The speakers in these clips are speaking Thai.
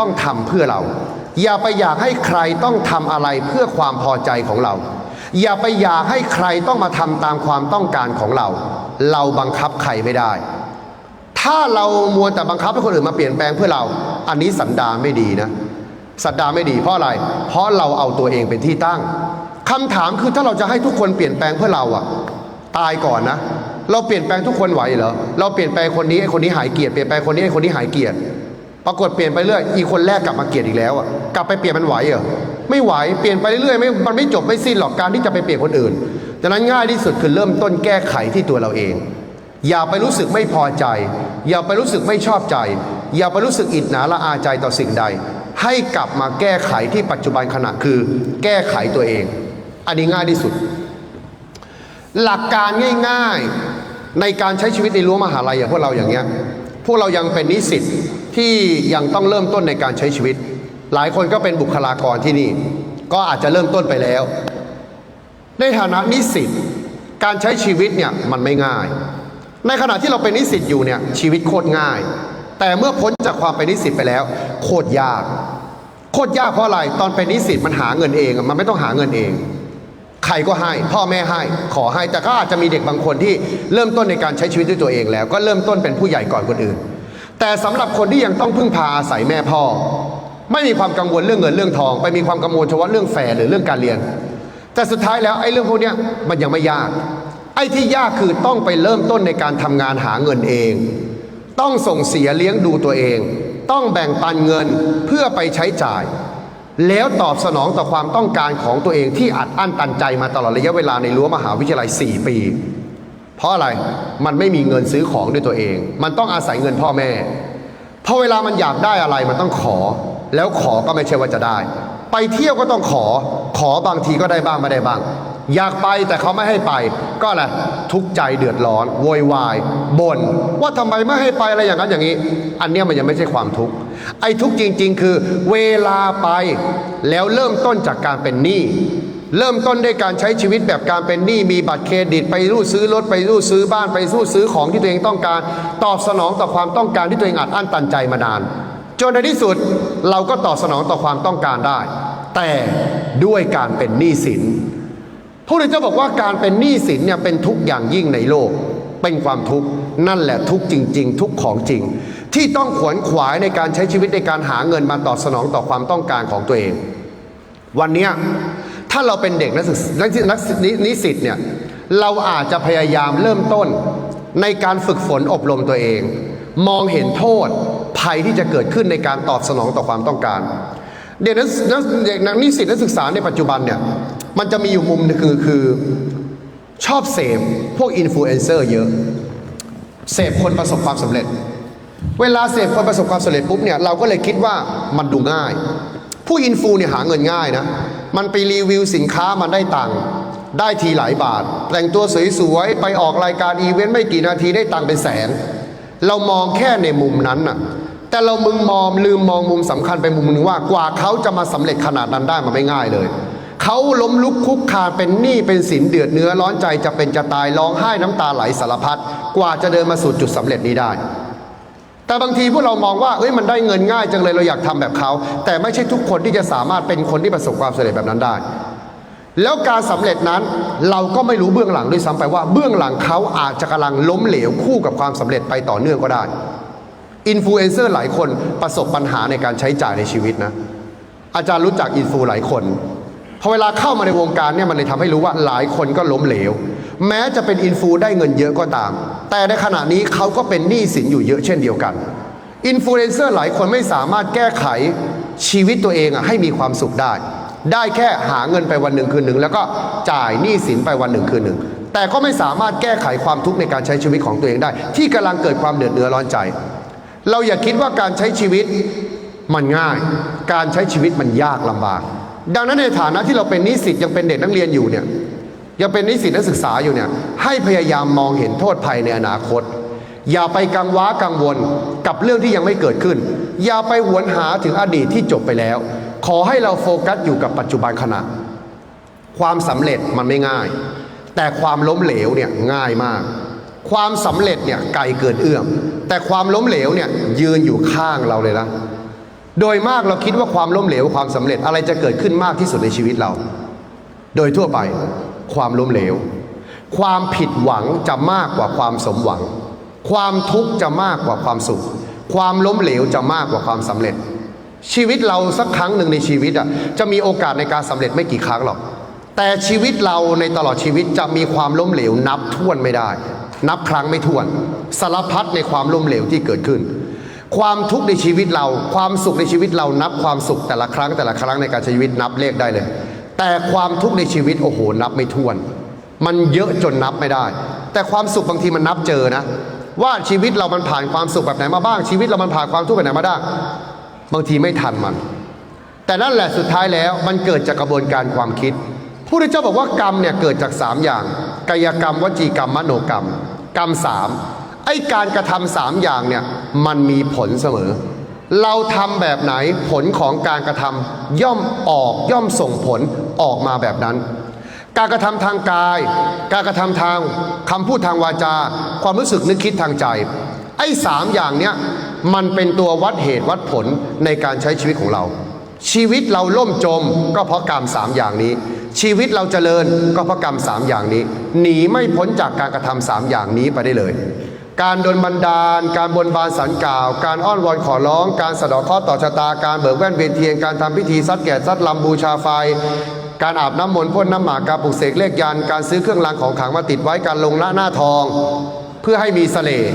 ต้องทำเพื่อเรา อย่าไปอยากให้ใครต้องทำอะไรเพื่อความพอใจของเรา อย่าไปอยากให้ใครต้องมาทำตามความต้องการของเรา เราบังคับใครไม่ได้ ถ้าเรามัวแต่บังคับให้คนอื่นมาเปลี่ยนแปลงเพื่อเรา อันนี้สันดานไม่ดีนะ สันดานไม่ดีเพราะอะไร เพราะเราเอาตัวเองเป็นที่ตั้งคำถามคือถ้าเราจะให้ทุกคนเปลี่ยนแปลงเพื่อเราอะตายก่อนนะ เราเปลี่ยนแปลงทุกคนไหวเหรอ เราเปลี่ยนแปลงคนนี้ไอ้คนนี้หายเกียดเปลี่ยนแปลงคนนี้ไอ้คนนี้หายเกียด ปรากฏเปลี่ยนไปเรื่อยอีกคนแรกกลับมาเกลียดอีกแล้วอะกลับไปเปลี่ยนมันไหวเหรอไม่ไหวเปลี่ยนไปเรื่อยไม่มันไม่จบไม่สิ้นหรอกการที่จะไปเปลี่ยนคนอื่นดังนั้นง่ายที่สุดคือเริ่มต้นแก้ไขที่ตัวเราเอง อย่าไปรู้สึกไม่พอใจ อย่าไปรู้สึกไม่ชอบใจ อย่าไปรู้สึกอิจฉาละอาใจต่อสิ่งใด ให้กลับมาแก้ไขที่ปัจจุบันขณะคือ แก้ไขตัวเอง อันนี้ง่ายที่สุด หลักการง่าย ๆในการใช้ชีวิตในรั้วมหาลัยอย่างพวกเราอย่างเงี้ยพวกเรายังเป็นนิสิต ที่ยังต้องเริ่มต้นในการใช้ชีวิต หลายคนก็เป็นบุคลากรที่นี่ ก็อาจจะเริ่มต้นไปแล้ว ในฐานะนิสิตการใช้ชีวิตเนี่ยมันไม่ง่าย ในขณะที่เราเป็นนิสิตอยู่เนี่ยชีวิตโคตรง่าย แต่เมื่อพ้นจากความเป็นนิสิตไปแล้ว โคตรยาก โคตรยากเพราะอะไรตอนเป็นนิสิตมันหาเงินเองมันไม่ต้องหาเงินเองใครก็ให้ พ่อแม่ให้ขอให้แต่ก็อาจจะมีเด็กบางคนที่เริ่มต้นในการใช้ชีวิตด้วยตัวเองแล้ว ก็เริ่มต้นเป็นผู้ใหญ่ก่อนคนอื่น แต่สำหรับคนที่ยังต้องพึ่งพาอาศัยแม่พ่อ ไม่มีความกังวลเรื่องเงินเรื่องทอง ไปมีความกังวลเฉพาะเรื่องแฟนหรือเรื่องการเรียน แต่สุดท้ายแล้วไอ้เรื่องพวกนี้มันยังไม่ยาก ไอ้ที่ยากคือต้องไปเริ่มต้นในการทำงานหาเงินเอง ต้องส่งเสียเลี้ยงดูตัวเอง ต้องแบ่งปันเงินเพื่อไปใช้จ่าย แล้วตอบสนองต่อความต้องการของตัวเองที่อัดอั้นตันใจมาตลอดระยะเวลาในรั้วมหาวิทยาลัย 4 ปี เพราะอะไรมันไม่มีเงินซื้อของด้วยตัวเอง มันต้องอาศัยเงินพ่อแม่พอเวลามันอยากได้อะไรมันต้องขอ แล้วขอก็ไม่ใช่ว่าจะได้ ไปเที่ยวก็ต้องขอ ขอบางทีก็ได้บ้างไม่ได้บ้าง อยากไปแต่เขาไม่ให้ไป ก็อะไรทุกข์ใจเดือดร้อนโวยวายบ่นว่าทำไมไม่ให้ไปอะไรอย่างนั้นอย่างนี้ อันเนี้ยมันยังไม่ใช่ความทุกข์ไอ้ทุกข์จริง ๆ คือ เวลาไปแล้วเริ่มต้นจากการเป็นหนี้ เริ่มต้นด้วยการใช้ชีวิตแบบการเป็นหนี้มีบัตรเครดิต ไปรูดซื้อรถไปรูดซื้อบ้านไปรูดซื้อของที่ตัวเองต้องการ ตอบสนองต่อความต้องการที่ตัวเองอัดอั้นตันใจมานาน จนในที่สุดเราก็ตอบสนองต่อความต้องการได้ แต่ด้วยการเป็นหนี้สินพระพุทธเจ้าบอกว่าการเป็นหนี้สินเนี่ยเป็นทุกอย่างยิ่งในโลก เป็นความทุกข์นั่นแหละทุกข์จริง ๆ ทุกข์ของจริง ที่ต้องขวนขวายในการใช้ชีวิตในการหาเงินมาตอบสนองต่อความต้องการของตัวเอง วันเนี้ย ถ้าเราเป็นเด็กนักศึกษานักนินิสิตเนี่ยเราอาจจะพยายามเริ่มต้นในการฝึกฝนอบรมตัวเอง มองเห็นโทษภัยที่จะเกิดขึ้นในการตอบสนองต่อความต้องการ เด็กนักนักเด็กนักนิสิตนักศึกษาในปัจจุบันเนี่ยมันจะมีอยู่มุมหนึงคือคือชอบเสพพวกอินฟลูเอนเซอร์เยอะเสพคนประสบความสำเร็จ เวลาเสพคนประสบความสำเร็จปุ๊บเนี่ยเราก็เลยคิดว่ามันดูง่าย ผู้อินฟูเนี่ยหาเงินง่ายนะ มันไปรีวิวสินค้ามันได้ตังค์ได้ทีหลายบาท แต่งตัวสวยๆ ไปออกรายการอีเวนต์ไม่กี่นาทีได้ตังค์เป็นแสน เรามองแค่ในมุมนั้นน่ะ แต่เรามึงมองลืมมองมุมสำคัญไปมุมหนึงว่ากว่าเขาจะมาสำเร็จขนาดนั้นได้มันไม่ง่ายเลยเขาล้มลุกคุกคานเป็นหนี้เป็นสินเดือดเนื้อร้อนใจจะเป็นจะตายร้องไห้น้ำตาไหลสารพัดกว่าจะเดินมาสู่จุดสำเร็จนี้ได้ แต่บางทีพวกเรามองว่าเอ้ยมันได้เงินง่ายจังเลยเราอยากทำแบบเขา แต่ไม่ใช่ทุกคนที่จะสามารถเป็นคนที่ประสบความสำเร็จแบบนั้นได้ แล้วการสำเร็จนั้นเราก็ไม่รู้เบื้องหลังด้วยซ้ำไปว่าเบื้องหลังเขาอาจจะกำลังล้มเหลวคู่กับความสำเร็จไปต่อเนื่องก็ได้อินฟลูเอนเซอร์หลายคนประสบปัญหาในการใช้จ่ายในชีวิตนะ อาจารย์รู้จักอินฟูหลายคนพอเวลาเข้ามาในวงการเนี่ยมันเลยทำให้รู้ว่าหลายคนก็ล้มเหลว แม้จะเป็นอินฟูได้เงินเยอะก็ตาม แต่ในขณะนี้เขาก็เป็นหนี้สินอยู่เยอะเช่นเดียวกันอินฟลูเอนเซอร์หลายคนไม่สามารถแก้ไขชีวิตตัวเองอะให้มีความสุขได้ ได้แค่หาเงินไปวันหนึ่งคืนหนึ่ง แล้วก็จ่ายหนี้สินไปวันหนึ่งคืนหนึ่ง แต่ก็ไม่สามารถแก้ไขความทุกข์ในการใช้ชีวิตของตัวเองได้ ที่กำลังเกิดความเดือดเนื้อร้อนใจ เราอย่าคิดว่าการใช้ชีวิตมันง่าย การใช้ชีวิตมันยากลำบาก ดังนั้นในฐานะที่เราเป็นนิสิตยังเป็นเด็กนักเรียนอยู่เนี่ย ยังเป็นนิสิตนักศึกษาอยู่เนี่ยให้พยายามมองเห็นโทษภัยในอนาคต อย่าไปกังว้ากังวลกับเรื่องที่ยังไม่เกิดขึ้น อย่าไปหวนหาถึงอดีตที่จบไปแล้ว ขอให้เราโฟกัสอยู่กับปัจจุบันขณะ ความสำเร็จมันไม่ง่าย แต่ความล้มเหลวเนี่ยง่ายมาก ความสำเร็จเนี่ยไกลเกินเอื้อม แต่ความล้มเหลวเนี่ยยืนอยู่ข้างเราเลยนะโดยมากเราคิดว่าความล้มเหลวความสำเร็จอะไรจะเกิดขึ้นมากที่สุดในชีวิตเรา โดยทั่วไป ความล้มเหลว ความผิดหวังจะมากกว่าความสมหวัง ความทุกข์จะมากกว่าความสุข ความล้มเหลวจะมากกว่าความสำเร็จ ชีวิตเราสักครั้งหนึ่งในชีวิตอะจะมีโอกาสในการสำเร็จไม่กี่ครั้งหรอก แต่ชีวิตเราในตลอดชีวิตจะมีความล้มเหลวนับถ้วนไม่ได้ นับครั้งไม่ถ้วน สารพัดในความล้มเหลวที่เกิดขึ้นความทุกข์ในชีวิตเรา ความสุขในชีวิตเรานับความสุขแต่ละครั้งแต่ละครั้งในการใช้ชีวิตนับเลขได้เลย แต่ความทุกข์ในชีวิตโอ้โหนับไม่ถ้วน มันเยอะจนนับไม่ได้ แต่ความสุขบางทีมันนับเจอนะ ว่าชีวิตเรามันผ่านความสุขแบบไหนมาบ้างชีวิตเรามันผ่านความทุกข์แบบไหนมาได้ บางทีไม่ทันมัน แต่นั่นแหละสุดท้ายแล้วมันเกิดจากกระบวนการความคิดผู้ที่เจ้าบอกว่ากรรมเนี่ยเกิดจากสามอย่าง กายกรรมวจีกรรมมโนกรรม กรรมสามไอ้การกระทำสามอย่างเนี่ยมันมีผลเสมอ เราทำแบบไหนผลของการกระทำย่อมออกย่อมส่งผลออกมาแบบนั้น การกระทำทางกาย การกระทำทางคำพูดทางวาจา ความรู้สึกนึกคิดทางใจ ไอ้สามอย่างเนี้ยมันเป็นตัววัดเหตุวัดผลในการใช้ชีวิตของเรา ชีวิตเราล่มจมก็เพราะกรรมสามอย่างนี้ ชีวิตเราเจริญก็เพราะกรรมสามอย่างนี้ หนีไม่พ้นจากการกระทำสามอย่างนี้ไปได้เลย การดลบันดาล การบนบานสันกล่าว การอ้อนวอนขอร้อง การสะดอกข้อต่อชะตา การเบิกแว่นเวียนเทียน การทำพิธีซัดแก่ซัดลำบูชาไฟ การอาบน้ำมนต์พ่นน้ำหมากการปลุกเสกเลขยัน การซื้อเครื่องรางของขลังมาติดไว้ การลงหน้าหน้าทอง เพื่อให้มีเสน่ห์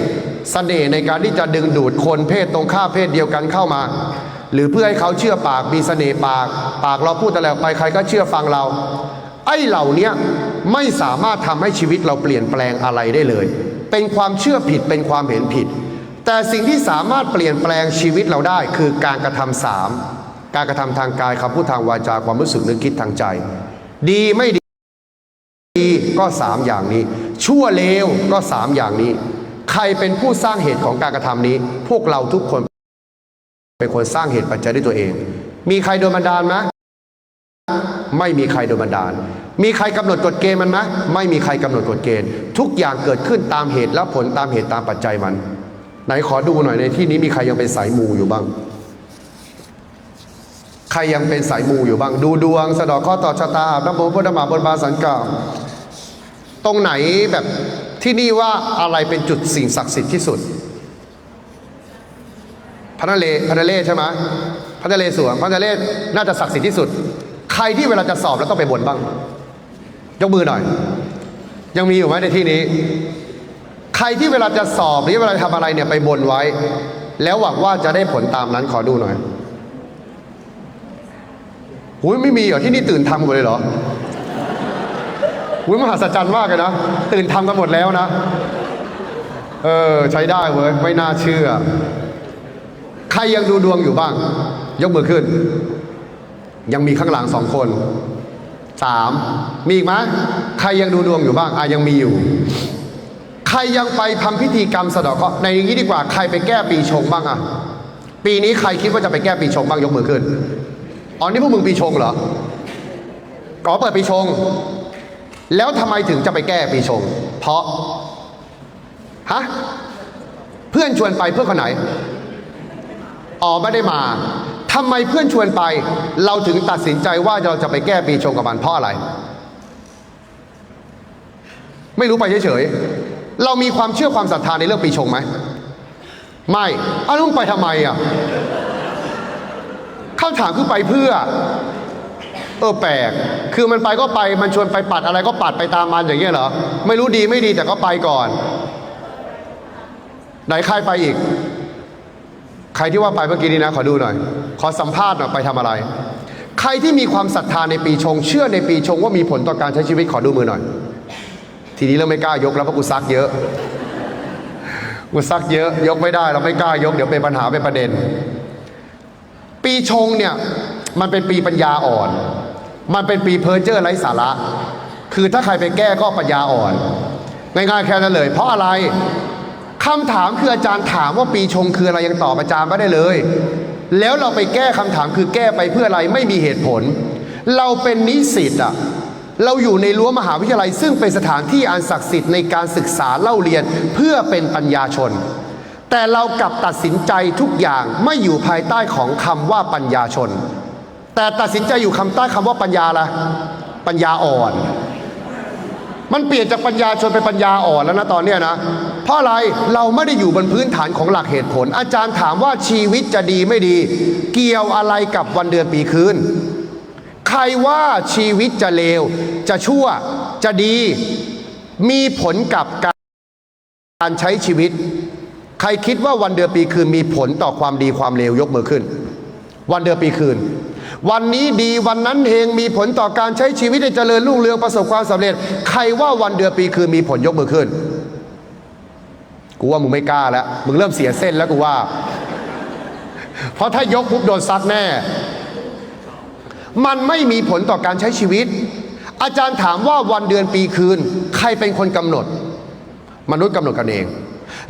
เสน่ห์ในการที่จะดึงดูดคนเพศตรงข้าเพศเดียวกันเข้ามา หรือเพื่อให้เขาเชื่อปากมีเสน่ห์ปาก ปากเราพูดอะไรออกไปใครก็เชื่อฟังเรา ไอ้เหล่านี้ไม่สามารถทำให้ชีวิตเราเปลี่ยนแปลงอะไรได้เลย เป็นความเชื่อผิดเป็นความเห็นผิด แต่สิ่งที่สามารถเปลี่ยนแปลงชีวิตเราได้คือการกระทำสามการกระทำทางกายคำพูดทางวาจาความรู้สึกนึกคิดทางใจ ดีไม่ดีดีก็สามอย่างนี้ ชั่วเลวก็สามอย่างนี้ ใครเป็นผู้สร้างเหตุของการกระทำนี้ พวกเราทุกคนเป็นคนสร้างเหตุปัจจัยด้วยตัวเอง มีใครโดนบันดาลไหมไม่มีใครโดนบันดาล มีใครกำหนดกฎเกณฑ์มันไหมไม่มีใครกำหนดกฎเกณฑ์ ทุกอย่างเกิดขึ้นตามเหตุและผลตามเหตุตามปัจจัยมัน ไหนขอดูหน่อยในที่นี้มีใครยังเป็นสายมูอยู่บ้าง ใครยังเป็นสายมูอยู่บ้าง ดูดวง สะดอกข้อต่อชะตาอาบน้ำมนต์พุทธมาบนบาสันกาวตรงไหนแบบที่นี่ว่าอะไรเป็นจุดสิ่งศักดิ์สิทธิ์ที่สุดพระนเรพระนเรศใช่ไหมพระนเรศวรพระนเรศน่าจะศักดิ์สิทธิ์ที่สุด ใครที่เวลาจะสอบแล้วต้องไปบนบ้าง ยกมือหน่อย ยังมีอยู่ไหมในที่นี้ ใครที่เวลาจะสอบหรือเวลาทำอะไรเนี่ยไปบนไว้ แล้วหวังว่าจะได้ผลตามนั้นขอดูหน่อยหุยไม่มีเหรอที่นี่ตื่นทำหมดเลยเหรอวุ้ยมหัศจรรย์มากเลยนะ ตื่นทำกันหมดแล้วนะ เออ ใช้ได้เว้ยไม่น่าเชื่อ ใครยังดูดวงอยู่บ้าง ยกมือขึ้น ยังมีข้างหลังสองคน สามมีอีกไหมใครยังดูดวงอยู่บ้างอะยังมีอยู่ ใครยังไปทำพิธีกรรมสะเดอกเคราะห์ในอย่างนี้ดีกว่าใครไปแก้ปีชงบ้างอะปีนี้ใครคิดว่าจะไปแก้ปีชงบ้างยกมือขึ้นอ๋อนี่พวกมึงปีชงเหรออ๋อเปิดปีชง แล้วทำไมถึงจะไปแก้ปีชง เพราะฮะเพื่อนชวนไปเพื่อคนไหนอ๋อไม่ได้มา ทำไมเพื่อนชวนไป เราถึงตัดสินใจว่าเราจะไปแก้ปีชงกับมันเพราะอะไร ไม่รู้ไปเฉยๆเรามีความเชื่อความศรัทธาในเรื่องปีชงไหมไม่อาวแล้วมึงไปทำไมอะคำถามคือไปเพื่อ เออแปลก คือมันไปก็ไป มันชวนไปปัดอะไรก็ปัดไปตามมันอย่างเงี้ยเหรอ ไม่รู้ดีไม่ดีแต่ก็ไปก่อน ไหนใครไปอีก ใครที่ว่าไปเมื่อกี้นี้นะ ขอดูหน่อย ขอสัมภาษณ์หน่อยไปทำอะไร ใครที่มีความศรัทธาในปีชง เชื่อในปีชงว่ามีผลต่อการใช้ชีวิตขอดูมือหน่อย ทีนี้เราไม่กล้ายกแล้วเพราะกูซักเยอะกูซักเยอะยกไม่ได้เราไม่กล้ายก เดี๋ยวเป็นปัญหาเป็นประเด็น ปีชงเนี่ยมันเป็นปีปัญญาอ่อน มันเป็นปีเพอร์เจอร์ไร้สาระ คือถ้าใครไปแก้ก็ปัญญาอ่อน ง่ายๆแค่นั้นเลย เพราะอะไร คำถามคืออาจารย์ถามว่าปีชงคืออะไรยังตอบอาจารย์ไม่ได้เลย แล้วเราไปแก้คำถามคือแก้ไปเพื่ออะไรไม่มีเหตุผล เราเป็นนิสิตอะเราอยู่ในรั้วมหาวิทยาลัย ซึ่งเป็นสถานที่อันศักดิ์สิทธิ์ในการศึกษาเล่าเรียนเพื่อเป็นปัญญาชน แต่เรากลับตัดสินใจทุกอย่างไม่อยู่ภายใต้ของคำว่าปัญญาชน แต่ตัดสินใจอยู่คำใต้คำว่าปัญญาละปัญญาอ่อน มันเปลี่ยนจากปัญญาชนเป็นปัญญาอ่อนแล้วนะตอนเนี้ยนะ เพราะอะไรเราไม่ได้อยู่บนพื้นฐานของหลักเหตุผล อาจารย์ถามว่าชีวิตจะดีไม่ดี เกี่ยวอะไรกับวันเดือนปีคืนใครว่าชีวิตจะเลว จะชั่วจะดี มีผลกับการใช้ชีวิต ใครคิดว่าวันเดือนปีคืนมีผลต่อความดีความเลวยกมือขึ้น วันเดือนปีคืน วันนี้ดีวันนั้นเฮงมีผลต่อการใช้ชีวิตให้เจริญรุ่งเรืองประสบความสำเร็จ ใครว่าวันเดือนปีคืนมีผลยกมือขึ้น กูว่ามึงไม่กล้าแล้ว มึงเริ่มเสียเส้นแล้วกูว่า เพราะถ้ายกปุ๊บโดนซัดแน่ มันไม่มีผลต่อการใช้ชีวิต อาจารย์ถามว่าวันเดือนปีคืน ใครเป็นคนกำหนด มนุษย์กำหนดกันเอง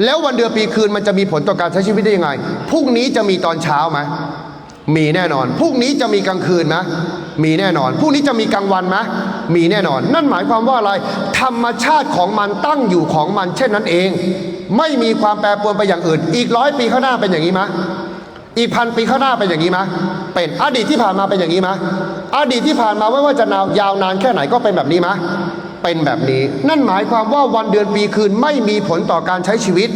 แล้ววันเดือนปีคืนมันจะมีผลต่อการใช้ชีวิตได้ยังไงพรุ่งนี้จะมีตอนเช้าไหม มีแน่นอน พรุ่งนี้จะมีกลางคืนไหมมีแน่นอน พรุ่งนี้จะมีกลางวันไหมมีแน่นอน นั่นหมายความว่าอะไร ธรรมชาติของมันตั้งอยู่ของมัน เช่นนั้นเอง ไม่มีความแปรปรวนไปอย่างอื่น อีกร้อยปีข้างหน้าเป็นอย่างนี้ไหมอีกพันปีข้างหน้าเป็นอย่างนี้ไหมเป็นอดีตที่ผ่านมาเป็นอย่างนี้ไหมอดีตที่ผ่านมาไม่ว่าจะนาวยาวนานแค่ไหนก็เป็นแบบนี้ไหมเป็นแบบนี้ นั่นหมายความว่าวันเดือนปีคืนไม่มีผลต่อการใช้ชีวิต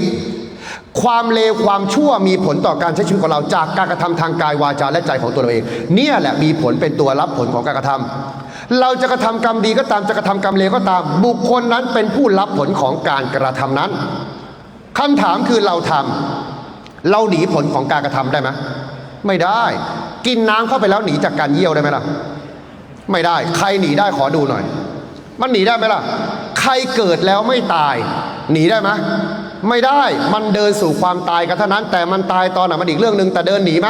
ความเลวความชั่วมีผลต่อการใช้ชีวิตของเราจากการกระทำทางกายวาจาและใจของตัวเราเอง เนี่ยแหละมีผลเป็นตัวรับผลของการกระทำเราจะกระทำกรรมดีก็ตามจะกระทำกรรมเลวก็ตาม บุคคลนั้นเป็นผู้รับผลของการกระทำนั้นคำถามคือเราทำเราหนีผลของการกระทำได้ไหมไม่ได้ กินน้ำเข้าไปแล้วหนีจากการเยี่ยวได้ไหมล่ะ ไม่ได้ ใครหนีได้ขอดูหน่อย มันหนีได้ไหมล่ะ ใครเกิดแล้วไม่ตาย หนีได้ไหม ไม่ได้มันเดินสู่ความตายกันเท่านั้น แต่มันตายตอนไหนมันอีกเรื่องหนึ่งแต่เดินหนีไหม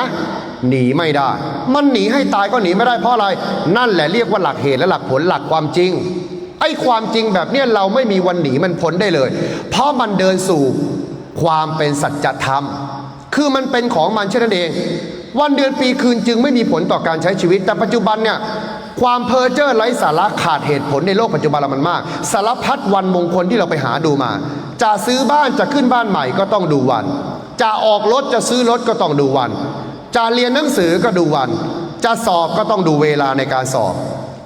หนีไม่ได้ มันหนีให้ตายก็หนีไม่ได้เพราะอะไร นั่นแหละเรียกว่าหลักเหตุและหลักผลหลักความจริง ไอ้ความจริงแบบเนี้ยเราไม่มีวันหนีมันพ้นได้เลย เพราะมันเดินสู่ความเป็นสัจธรรม คือมันเป็นของมันเช่นนั้นเอง วันเดือนปีคืนจึงไม่มีผลต่อการใช้ชีวิต แต่ปัจจุบันเนี่ยความเพ้อเจ้อไร้สาระขาดเหตุผลในโลกปัจจุบันเรามันมาก สารพัดวันมงคลที่เราไปหาดูมา จะซื้อบ้านจะขึ้นบ้านใหม่ก็ต้องดูวัน จะออกรถจะซื้อรถก็ต้องดูวัน จะเรียนหนังสือก็ดูวัน จะสอบก็ต้องดูเวลาในการสอบ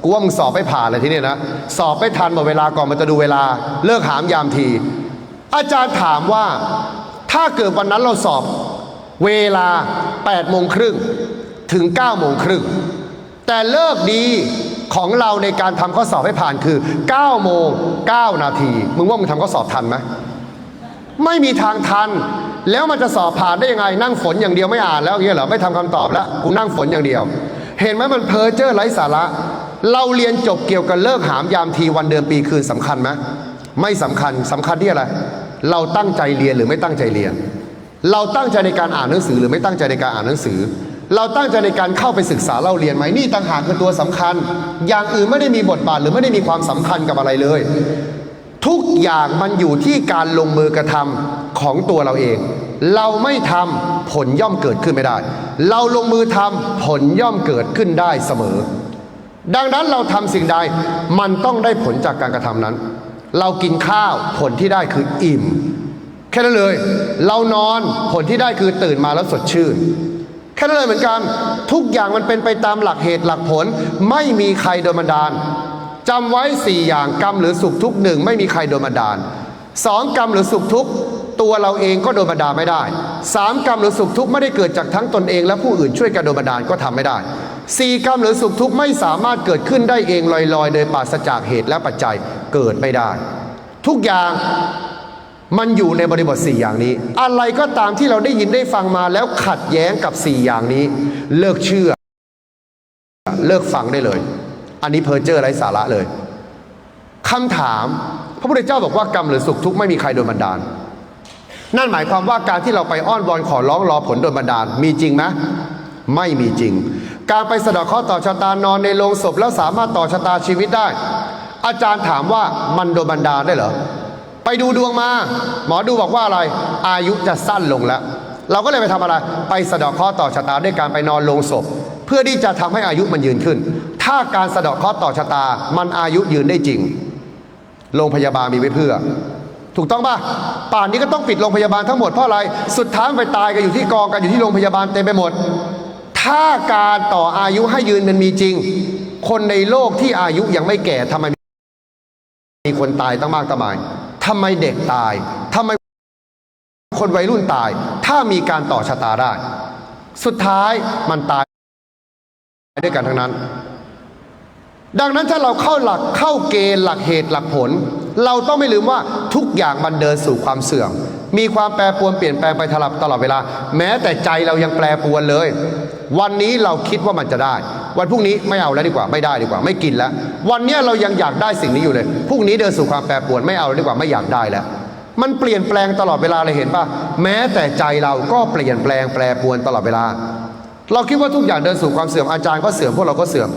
กูว่ามึงสอบไม่ผ่านเลยที่นี่นะสอบไม่ทันหมดเวลาก่อนมันจะดูเวลาเลิกหามยามที อาจารย์ถามว่าถ้าเกิดวันนั้นเราสอบเวลา8โมงครึ่งถึง9โมงครึ่งแต่เลิกดีของเราในการทำข้อสอบให้ผ่านคือ9โมง9นาที มึงว่ามึงทำข้อสอบทันไหม ไม่มีทางทัน แล้วมันจะสอบผ่านได้ยังไง นั่งฝนอย่างเดียวไม่อ่านแล้วอย่างเงี้ยเหรอไม่ทำคำตอบแล้วกูนั่งฝนอย่างเดียว เห็นไหมมันเพ้อเจ้อไร้สาระ เราเรียนจบเกี่ยวกับเลิกหามยามทีวันเดือนปีคืนสำคัญไหมไม่สำคัญสำคัญที่อะไร เราตั้งใจเรียนหรือไม่ตั้งใจเรียน เราตั้งใจในการอ่านหนังสือหรือไม่ตั้งใจในการอ่านหนังสือ เราตั้งใจในการเข้าไปศึกษาเล่าเรียนไหมนี่ต่างหากคือตัวสำคัญ อย่างอื่นไม่ได้มีบทบาทหรือไม่ได้มีความสำคัญกับอะไรเลย ทุกอย่างมันอยู่ที่การลงมือกระทำของตัวเราเอง เราไม่ทำผลย่อมเกิดขึ้นไม่ได้ เราลงมือทำผลย่อมเกิดขึ้นได้เสมอ ดังนั้นเราทำสิ่งใดมันต้องได้ผลจากการกระทำนั้น เรากินข้าวผลที่ได้คืออิ่ม แค่นั้นเลย เรานอนผลที่ได้คือตื่นมาแล้วสดชื่นแค่นั้นเลยเหมือนกัน ทุกอย่างมันเป็นไปตามหลักเหตุหลักผล ไม่มีใครโดนบันดาล จำไว้สี่อย่างกรรมหรือสุขทุกหนึ่งไม่มีใครโดนบันดาลสองกรรมหรือสุขทุกตัวเราเองก็โดนบันดาลไม่ได้สามกรรมหรือสุขทุกไม่ได้เกิดจากทั้งตนเอง และผู้อื่นช่วยกันโดนบันดาลก็ทำไม่ได้สี่กรรมหรือสุขทุกข์ไม่สามารถเกิดขึ้นได้เองลอยๆ โดยปราศจากเหตุและปัจจัยเกิดไม่ได้ ทุกอย่างมันอยู่ในบริบท4อย่างนี้ อะไรก็ตามที่เราได้ยินได้ฟังมาแล้วขัดแย้งกับ4อย่างนี้ เลิกเชื่อ เลิกฟังได้เลย อันนี้เพอเจอร์ไร้สาระเลยคำถามพระพุทธเจ้าบอกว่ากรรมหรือสุขทุกข์ไม่มีใครโดนบันดาล นั่นหมายความว่าการที่เราไปอ้อนวอนขอร้องรอผลโดนบันดาล มีจริงไหมไม่มีจริง การไปสะดาะเคราะห์ต่อชะตานอนในโรงศพแล้วสามารถต่อชะตาชีวิตได้ อาจารย์ถามว่ามันโดนบันดาลได้เหรอไปดูดวงมา หมอดูบอกว่าอะไร อายุจะสั้นลงแล้ว เราก็เลยไปทำอะไร ไปสะดาะเคราะห์ต่อชะตาด้วยการไปนอนโลงศพ เพื่อที่จะทำให้อายุมันยืนขึ้น ถ้าการสะเดาะเคราะห์ต่อชะตา มันอายุยืนได้จริง โรงพยาบาลมีไว้เพื่อ ถูกต้องป่ะ ป่านนี้ก็ต้องปิดโรงพยาบาลทั้งหมดเพราะอะไร สุดท้ายไปตายกันอยู่ที่กองกันอยู่ที่โรงพยาบาลเต็มไปหมด ถ้าการต่ออายุให้ยืนมันมีจริง คนในโลกที่อายุยังไม่แก่ทำไมมีคนตายตั้งมากตั้งมายทำไมเด็กตาย ทำไมคนวัยรุ่นตาย ถ้ามีการต่อชะตาได้ สุดท้ายมันตายด้วยกันทั้งนั้น ดังนั้นถ้าเราเข้าหลักเข้าเกณฑ์หลักเหตุหลักผล เราต้องไม่ลืมว่าทุกอย่างมันเดินสู่ความเสื่อม มีความแปรปรวนเปลี่ยนแปลงไปตลอดตลอดเวลา แม้แต่ใจเรายังแปรปรวนเลย วันนี้เราคิดว่ามันจะได้ วันพรุ่งนี้ไม่เอาแล้วดีกว่าไม่ได้ดีกว่า ไม่กินแล้ว วันนี้เรายังอยากได้สิ่งนี้อยู่เลยพรุ่งนี้เดินสู่ความแปรปรวนไม่เอาแล้วดีกว่าไม่อยากได้แล้วมันเปลี่ยนแปลงตลอดเวลาเลยเห็นป่ะแม้แต่ใจเราก็เปลี่ยนแปลงแปรปรวนตลอดเวลา เราคิดว่าทุกอย่างเดินสู่ความเสื่อมอาจารย์ก็เสื่อมพวกเราก็เสื่อม